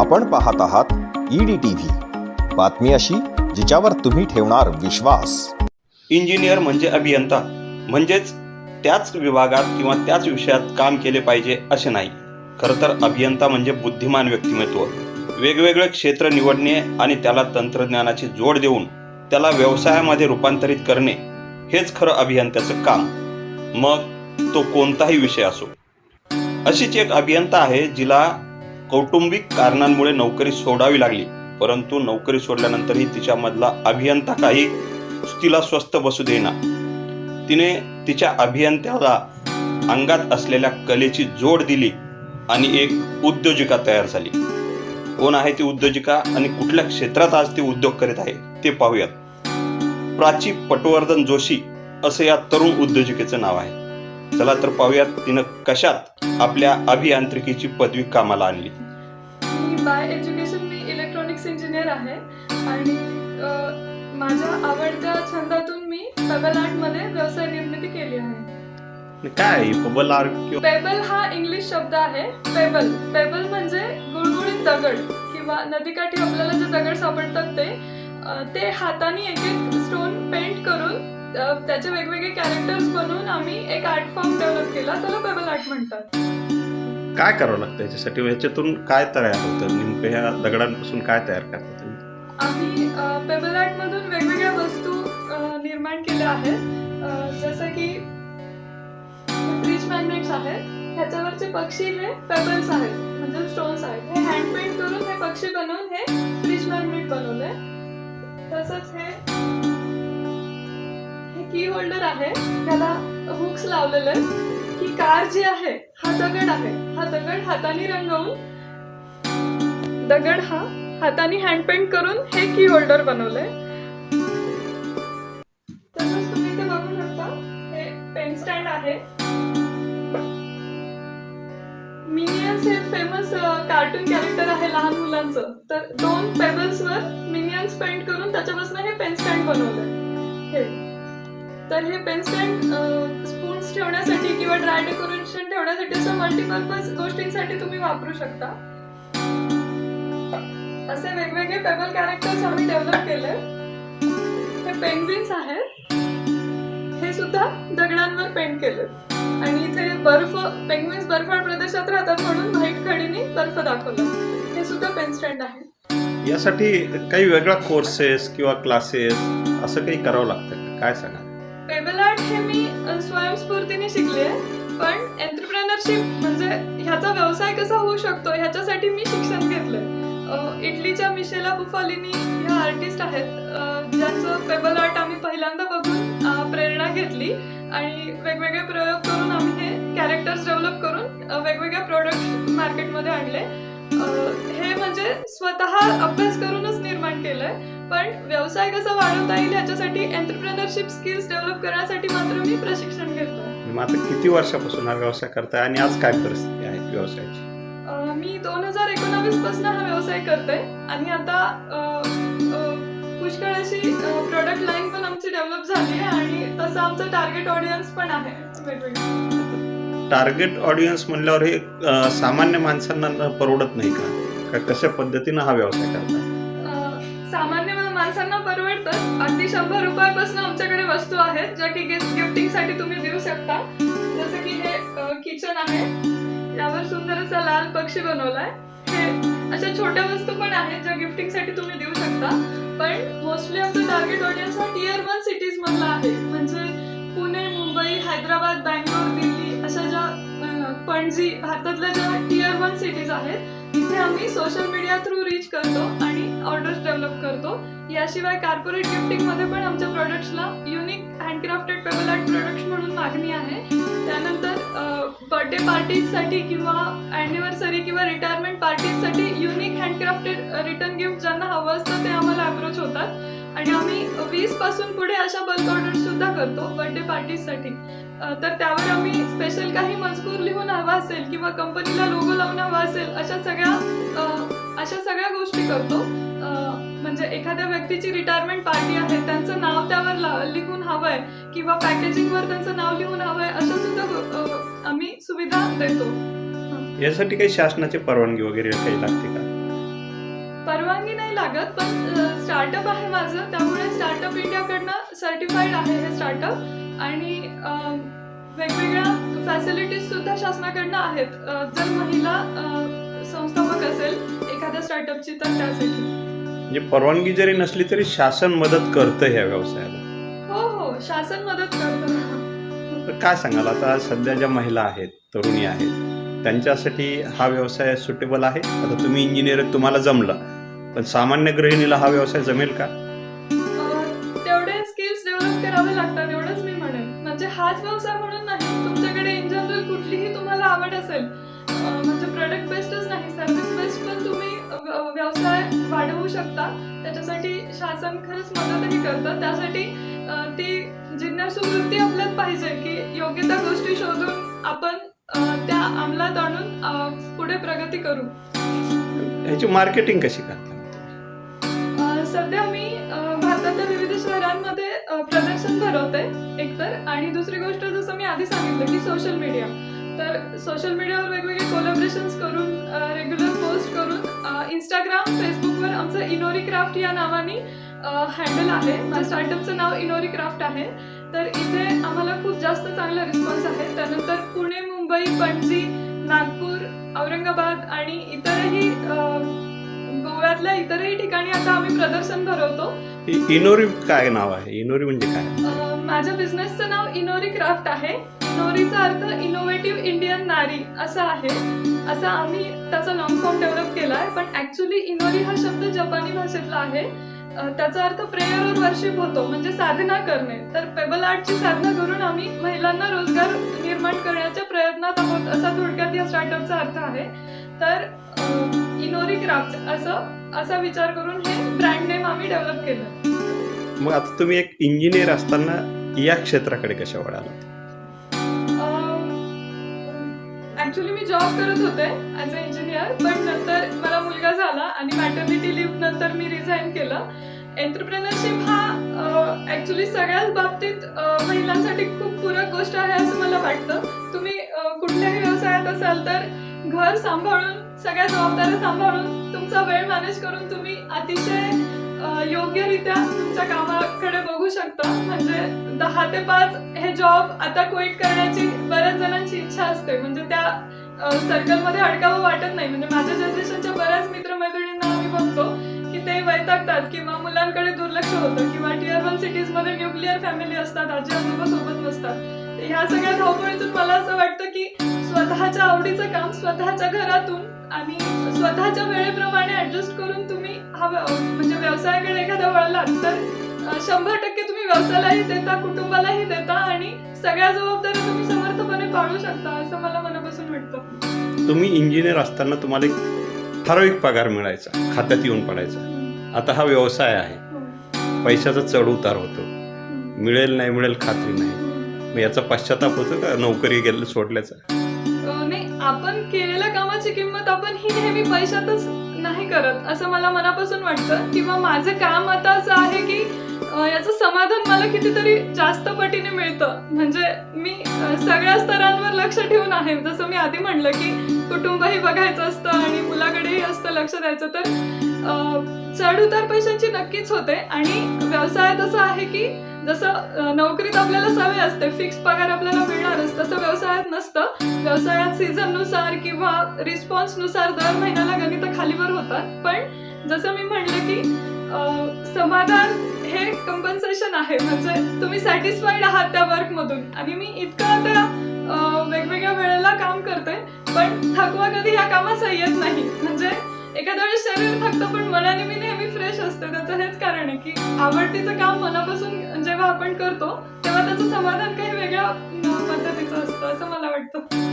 आपण पाहत आहात ईडी टीव्ही बातमी अशी जिच्यावर तुम्ही ठेवणार विश्वास. इंजिनियर म्हणजे अभियंता. म्हणजेच त्याच विभागात किंवा त्याच विषयात काम केले पाहिजे असे नाही. खरं तर अभियंता म्हणजे बुद्धिमान व्यक्तिमत्व. वेगवेगळे क्षेत्र निवडणे आणि त्याला तंत्रज्ञानाची जोड देऊन त्याला व्यवसायामध्ये रूपांतरित करणे हेच खरं अभियंत्याचं काम. मग तो कोणताही विषय असो. अशीच एक अभियंता आहे जिला कौटुंबिक कारणांमुळे नोकरी सोडावी लागली. परंतु नोकरी सोडल्यानंतरही तिच्यामधला अभियंता काही तिला स्वस्थ बसू देईना. तिने तिच्या अभियंत्याला अंगात असलेल्या कलेची जोड दिली आणि एक उद्योजिका तयार झाली. कोण आहे ती उद्योजिका आणि कुठल्या क्षेत्रात आज ती उद्योग करीत आहे ते पाहूयात. प्राची पटवर्धन जोशी असं या तरुण उद्योजिकेचं नाव आहे. चला तर पाहूयात तिनं कशात आपल्या अभियांत्रिकीची पदवी कामाला आणली. मी बाय एज्युकेशन मी इलेक्ट्रॉनिक्स इंजिनियर आहे. आणि माझ्या आवडत्या छंदातून मी पेबल आर्टमध्ये व्यवसाय निर्मिती केली आहे. काय बबल आर्ट किंवा पेबल हा इंग्लिश शब्द आहे. पेबल पेबल म्हणजे गुळगुळीत दगड किंवा नदीकाठी आपल्याला जे दगड सापडतात ते अ, ते हाताने एक एक स्टोन पेंट करून त्याचे वेगवेगळे कॅरेक्टर्स बनवून आम्ही एक आर्ट फॉर्म डेव्हलप केला त्याला पेबल आर्ट म्हणतात. काय करावं लागतं याच्यासाठी? ह्याच्यातून काय तयार होतं? नेमकं ह्या दगडांपासून काय तयार करता तुम्ही? आम्ही पेबल आर्टमधून वेगवेगळ्या वस्तू निर्माण केल्या आहेत. जसं की फ्रीज मॅग्नेट्स आहेत. ह्याच्यावरचे पक्षी हे पेबल्स आहेत म्हणजे स्टोन्स आहेत. हे हँड पेंट करून हे पक्षी बनवून हे फ्रीज मॅग्नेट बनवले तसंच हे की होल्डर आहे त्याला हुक्स लावलेले आहेत ही कार जी आहे हा दगड आहे. हा दगड हाताने रंगवून दगड हा हाताने हँड पेंट करून हे की होल्डर बनवलंय. तसंच तुम्ही इथे बघू शकता हे पेन स्टँड आहे. मिनियन्स हे फेमस कार्टून कॅरेक्टर आहे लहान मुलांचं. तर दोन पेबल्स वर मिनियन्स पेंट करून त्याच्यापासून हे पेन स्टँड बनवलंय. तर हे पेनस्टँड स्पून्स ठेवण्यासाठी किंवा ड्राय डेकोरेशन ठेवण्यासाठी असं मल्टीपर्पज गोष्टींसाठी तुम्ही वापरू शकता. असे वेगवेगळे पेबल कॅरेक्टर्स आम्ही डेव्हलप केले. हे पेंग्विन्स आहेत. हे सुद्धा दगडांवर पेंट केले. आणि इथे बर्फ पेंग्विन्स बर्फाळ प्रदेशात राहतात म्हणून व्हाईट खडीने बर्फ दाखवला. हे सुद्धा पेन स्टँड आहे यासाठी काही वेगळा कोर्सेस किंवा क्लासेस असं काही करावं लागतं काय सांगा हे मी स्वयंस्फूर्तीने शिकले पण एंटरप्रेनरशिप म्हणजे ह्याचा व्यवसाय कसा होऊ शकतो ह्याच्यासाठी मी शिक्षण घेतलं इटलीच्या मिशेला बुफालिनी ह्या आर्टिस्ट आहेत. ज्यांचं पेबल आर्ट आम्ही पहिल्यांदा बघून प्रेरणा घेतली. आणि वेगवेगळे प्रयोग करून आम्ही हे कॅरेक्टर्स डेव्हलप करून वेगवेगळ्या वेगवेगळे प्रोडक्ट मार्केटमध्ये आणले. हे म्हणजे स्वतः अभ्यास करूनच निर्माण केलंय पण व्यवसाय कसा वाढवता येईल ह्याच्यासाठी एंटरप्रेनरशिप स्किल्स डेव्हलप करण्यासाठी मात्र मी प्रशिक्षण घेतलं मग आता किती वर्षापासून हा व्यवसाय करताय आणि आज काय परिस्थिती आहे व्यवसायाची? मी दोन हजार एकोणावीसपासून हा व्यवसाय करते आणि आता पुष्कळ अशी प्रोडक्ट लाईन पण आमची डेव्हलप झाली आहे आणि तसं आमचं टार्गेट ऑडियन्स पण आहे वेगवेगळं टार्गेट ऑडियन्स म्हणल्यावर हे सामान्य माणसांना परवडत नाही का? कशा पद्धतीनं हा व्यवसाय करता सामान्य माणसांना परवडतं. अगदी शंभर रुपयापासून आमच्याकडे वस्तू आहेत ज्या की गिफ्टिंगसाठी तुम्ही देऊ शकता. जसं की हे किचन आहे. यावर सुंदर असा लाल पक्षी बनवलाय. हे अशा छोट्या वस्तू पण आहेत ज्या गिफ्टिंगसाठी तुम्ही देऊ शकता. पण मोस्टली आमचं टार्गेट ऑडियन्स हा टियर वन सिटीज मधला आहे. म्हणजे पुणे मुंबई हैदराबाद बँगलोर अं, पणजी भारतातल्या ज्या टियर वन सिटीज आहेत तिथे आम्ही सोशल मीडिया थ्रू रीच करतो आणि ऑर्डर्स डेव्हलप करतो. याशिवाय कॉर्पोरेट गिफ्टिंगमध्ये पण आमच्या प्रोडक्ट्सला unique handcrafted pebble art products म्हणून मागणी आहे. त्यानंतर बर्थडे पार्टीजसाठी किंवा ॲनिव्हर्सरी किंवा रिटायरमेंट पार्टीजसाठी युनिक हँडक्राफ्टेड रिटर्न गिफ्ट ज्यांना हवं असतं ते आम्हाला अप्रोच होतात. आणि आम्ही वीसपासून पुढे अशा बल्क ऑर्डर सुद्धा करतो बर्थडे पार्टीसाठी तर त्यावर आम्ही स्पेशल काही मजकूर लिहून हवा असेल किंवा कंपनीला लोगो लावून हवा असेल अशा सगळ्या अशा सगळ्या गोष्टी करतो. म्हणजे एखाद्या व्यक्तीची रिटायरमेंट पार्टी आहे त्यांचं नाव त्यावर लिहून हवं आहे किंवा पॅकेजिंगवर त्यांचं नाव लिहून हवं आहे अशा सुद्धा आम्ही सुविधा देतो. यासाठी काही शासनाची परवानगी वगैरे काही लागते का? परवानगी नाही लागत पण स्टार्टअप आहे माझं त्यामुळे स्टार्टअप इंडियाकडनं सर्टिफाईड आहे हे स्टार्टअप आणि वेगवेगळ्या फॅसिलिटीज सुद्धा शासनाकडनं आहेत. जर महिला संस्थापक असेल एखाद्या स्टार्टअपची तर त्यासाठी. म्हणजे परवानगी जरी नसली तरी शासन मदत करतं ह्या व्यवसायाला. हो हो शासन मदत करतं. तर काय सांगाल? आता सध्या ज्या महिला आहेत तरुणी आहेत त्यांच्यासाठी हा व्यवसाय सुटेबल आहे? आता तुम्ही इंजिनियर तुम्हाला जमलं. पण सामान्य गृहिणीला हा व्यवसाय जमेल का? तेवढे स्किल्स डेव्हलप करावे लागतात एवढंच मी म्हणेन. म्हणजे हाच व्यवसाय म्हणून नाही तुमच्याकडे इन जनरल कुठलीही तुम्हाला आवड असेल म्हणजे प्रोडक्ट बेस्डच नाही सर्व्हिस बेस्ड पण तुम्ही व्यवसाय वाढवू शकता. त्याच्यासाठी शासन खरंच मदतही करतं. त्यासाठी ती जिज्ञासू वृत्ती आपल्यात पाहिजे की योग्य त्या गोष्टी शोधून आपण त्या अंमलात आणून पुढे प्रगती करू. ह्याची मार्केटिंग कशी करता? सध्या मी भारतातल्या विविध शहरांमध्ये प्रदर्शन भरवते एकतर. आणि दुसरी गोष्ट जसं मी आधी सांगितलं की सोशल मीडिया तर सोशल मीडियावर वेगवेगळे कोलॅबरेशन्स करून रेग्युलर पोस्ट करून इंस्टाग्राम फेसबुकवर आमचं इनोरी क्राफ्ट या नावाने हँडल आहे. माझ्या स्टार्टअपचं नाव इनोरी क्राफ्ट आहे. तर इथे आम्हाला खूप जास्त चांगला रिस्पॉन्स आहे. त्यानंतर पुणे मुंबई पणजी नागपूर औरंगाबाद आणि इतरही अ, गोव्यातल्या इतरही ठिकाणी आता आम्ही प्रदर्शन भरवतो. इ- इनोरी काय नाव आहे? इनोरी म्हणजे काय? अ, माझ्या बिझनेसचं नाव इनोरी क्राफ्ट आहे. इनोरीचा अर्थ इनोव्हेटिव्ह इंडियन नारी असा आहे. असा आम्ही त्याचा लॉंग फॉर्म डेव्हलप केला आहे पण ऍक्च्युली इनोरी हा शब्द जपानी भाषेतला आहे. अ, त्याचा अर्थ प्रेयर वर्शिप होतो म्हणजे साधना करणे. तर पेबल आर्टची साधना करून आम्ही महिलांना रोजगार निर्माण करण्याच्या प्रयत्नात आहोत असा थोडक्यात या स्टार्टअपचा अर्थ आहे. तर अ, इनोरी क्राफ्ट असं असा विचार करून हे ब्रँड नेम आम्ही डेव्हलप केलं. मग आता तुम्ही एक इंजिनियर असताना या क्षेत्राकडे कशा वळाला ऍक्च्युली मी जॉब करत होते ॲज अ इंजिनियर पण नंतर मला मुलगा झाला आणि मॅटर्निटी लिव्ह नंतर मी रिझाईन केलं. एंटरप्रेनरशिप हा ऍक्च्युली सगळ्याच बाबतीत महिलांसाठी खूप पूरक गोष्ट आहे असं मला वाटतं. तुम्ही कुठल्याही व्यवसायात असाल तर घर सांभाळून सगळ्या जबाबदाऱ्या सांभाळून तुमचा वेळ मॅनेज करून तुम्ही अतिशय योग्यरित्या तुमच्या कामाकडे बघू शकता. म्हणजे दहा ते पाच हे जॉब आता क्विट करण्याची बऱ्याच जणांची इच्छा असते. म्हणजे त्या सर्कलमध्ये अडकावं वाटत नाही. म्हणजे माझ्या जनरेशनच्या बऱ्याच मित्रमैत्रिणींना आम्ही बघतो की ते वैतागतात किंवा मुलांकडे दुर्लक्ष होतं किंवा टिअर वन सिटीजमध्ये न्यूक्लिअर फॅमिली असतात. आजी आजोबा सोबत नसतात. ह्या सगळ्या धावपळीतून मला असं वाटतं की स्वतःच्या आवडीचं काम स्वतःच्या घरातून आणि स्वतःच्या वेळेप्रमाणे ऍडजस्ट करून तुम्ही हा म्हणजे व्यवसायाकडे एखाद्या वळलात तर शंभर टक्के तुम्ही व्यवसायालाही देता कुटुंबालाही देता आणि सगळ्या जबाबदाऱ्या तुम्ही समर्थपणे पाळू शकता असं मला मनापासून वाटतं तुम्ही इंजिनियर असताना तुम्हाला एक ठराविक पगार मिळायचा खात्यात येऊन पडायचा आता हा व्यवसाय आहे हो. पैशाचा चढ उतार होतो. मिळेल नाही मिळेल खात्री नाही हम्म. मग याचा पश्चाताप होतो का? नोकरी गेलं सोडल्याचा? नाही आपण केलेल्या कामाची किंमत आपण ही नेहमी पैशातच नाही करत असं मला मनापासून वाटतं. किंवा माझं काम आता असं आहे की याचं समाधान मला कितीतरी जास्त पटीने मिळतं. म्हणजे मी सगळ्या स्तरांवर लक्ष ठेवून आहे. जसं मी आधी म्हणलं की कुटुंबही बघायचं असतं आणि मुलाकडेही असतं लक्ष द्यायचं तर चढउतार चढ उतार पैशांची नक्कीच होते. आणि व्यवसायात असं आहे की जसं नोकरीत आपल्याला सवय असते फिक्स पगार आपल्याला मिळणारच. तसं व्यवसायात नसतं. व्यवसायात सीझननुसार किंवा रिस्पॉन्सनुसार दर महिन्याला गणित खालीवर होतात. पण जसं मी म्हणलं की समाधान हे कंपन्सेशन आहे. म्हणजे तुम्ही सॅटिस्फाईड आहात त्या वर्कमधून आणि मी इतकं आता वेगवेगळ्या वेळेला काम करते. पण थकवा कधी या कामात येत एखाद्या वेळेस शरीर थकतं पण मनाने मी नेहमी फ्रेश असते. त्याचं हेच कारण आहे की आवडतीचं काम मनापासून जेव्हा आपण करतो तेव्हा त्याचं समाधान काही वेगळ्या पद्धतीचं असतं असं मला वाटतं.